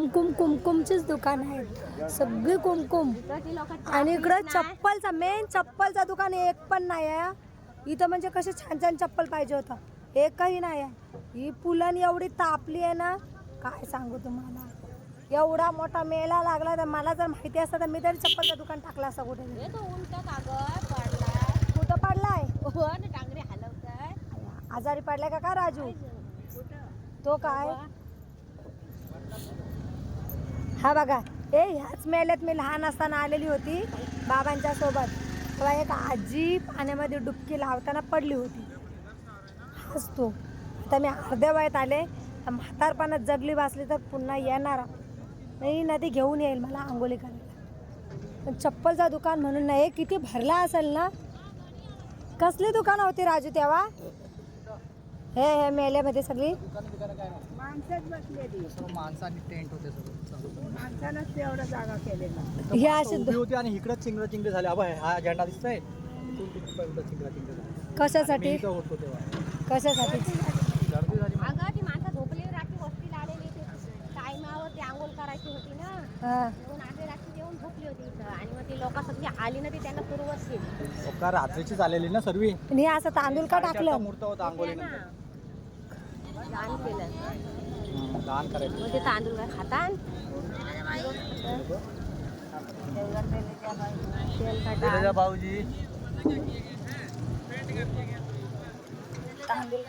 कुमकुम कुमकुमचीच दुकान आहेत. सगळी कुमकुम. आणि इकडं चप्पलचा मेन चप्पलचा दुकान एक पण नाही आहे. इथं म्हणजे कसे छान छान चप्पल पाहिजे होतं. एकही नाही आहे. ही पुलन एवढी तापली आहे ना काय सांगू तुम्हाला. एवढा मोठा मेळा लागला तर मला जर माहिती असतं तर मी तरी चप्पलचं दुकान टाकलं असं कुठे हे कुठं पडलाय? हो आजारी पडलाय का का राजू? तो काय? हा बघा ए ह्याच मेल्यात मी लहान असताना आलेली होती बाबांच्या सोबत. तेव्हा एक आजी पाण्यामध्ये डुबकी लावताना पडली होती. हाच तो. आता मी अर्ध्या वयात आले म्हातारपणात जगली वाचली तर पुन्हा येणार. नाही नदी घेऊन येईल मला आंघोळी करायला. पण चप्पलचा दुकान म्हणून नाही किती भरला असेल ना? कसली दुकानं होती राजू तेव्हा? हे हे मेल्यामध्ये सगळी? माणसंच बसलेली. सर्व माणसं आणि टेंट होते माणसानंच तेवढं जागा केलेला. ही उभी होती आणि इकडं चिंगडं चिंगडे झाले हा झेंडा दिसतोय? तो तिकडं चिंगडा चिंगडे झाले. कशासाठी? मी इथं होतो तेव्हा. कशासाठी? गर्दी झाली अगं ती माणसं झोपली रात्री वस्तीला आलेली टायमावर ती आंघोळ करायची होती ना. हा. आधी रात्री झोपली होती इथं. आणि मग ती लोक सगळी आली ना ती त्यांना पूर्वशील का रात्रीचीच आलेली ना सर्व. आणि हे असं तांदूळ का टाकलं? मूर्त होता आंघोळी ना. दान केलं दान करायचं. मग ते तांदूळ काय खातान तेल खातान भाऊजी. तांदूळ